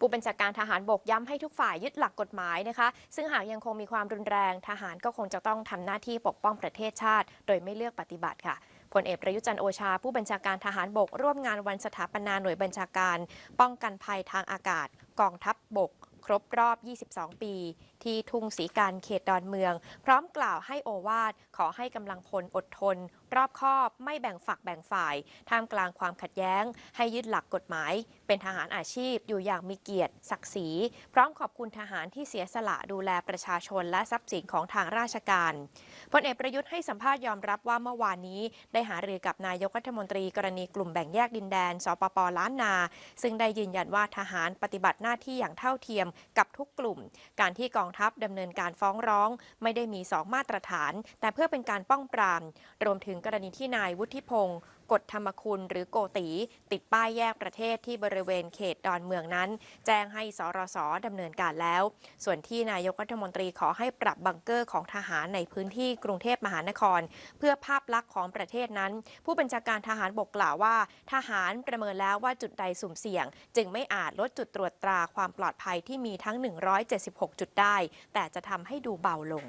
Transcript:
ผู้บัญชาการทหารบกย้ำให้ทุกฝ่ายยึดหลักกฎหมายนะคะ ซึ่งหากยังคงมีความรุนแรง ทหารก็คงจะต้องทำหน้าที่ปกป้องประเทศชาติ โดยไม่เลือกปฏิบัติค่ะพลเอกประยุจันโอชา ผู้บัญชาการทหารบก ร่วมงานวันสถาปนาหน่วยบัญชาการ ป้องกันภัยทางอากาศ กองทัพบบก ครบรอบ 22 ปี ที่ทุ่งศรีการเขตดอนเมือง พร้อมกล่าวให้โอวาทขอให้กำลังพลอดทน รอบคอบไม่แบ่งฝักแบ่งฝ่าย ท่ามกลางความขัดแย้ง ให้ยึดหลักกฎหมาย เป็นทหารอาชีพอยู่อย่างมีเกียรติ ศักดิ์ศรีพร้อมขอบคุณทหารที่เสียสละดูแลประชาชนและทรัพย์สินของทางราชการพลเอกประยุทธ์ให้สัมภาษณ์ยอมรับว่าเมื่อวานนี้ ได้หารือกับนายกรัฐมนตรีกรณีกลุ่มแบ่งแยกดินแดน สปปล้านนา ซึ่งได้ยืนยันว่าทหารปฏิบัติหน้าที่อย่างเท่าเทียมกับทุกกลุ่ม การที่กองทัพดำเนินการฟ้องร้อง ไม่ได้มีสองมาตรฐาน แต่เพื่อเป็นการป้องปราม รวมถึงกรณีที่นายวุฒิพงศ์ กฎธรรมคุณหรือโกตี ติดป้ายแยกประเทศที่บริเวณเขตดอนเมืองนั้น แจ้งให้สรสดำเนินการแล้ว ส่วนที่นายกรัฐมนตรีขอให้ปรับบังเกอร์ของทหารในพื้นที่กรุงเทพมหานคร เพื่อภาพลักษณ์ของประเทศนั้น ผู้บัญชาการทหารบกกล่าวว่า ทหารประเมินแล้วว่าจุดใดสุ่มเสี่ยง จึงไม่อาจลดจุดตรวจตราความปลอดภัยที่มีทั้ง 176 จุดได้ แต่จะทำให้ดูเบาลง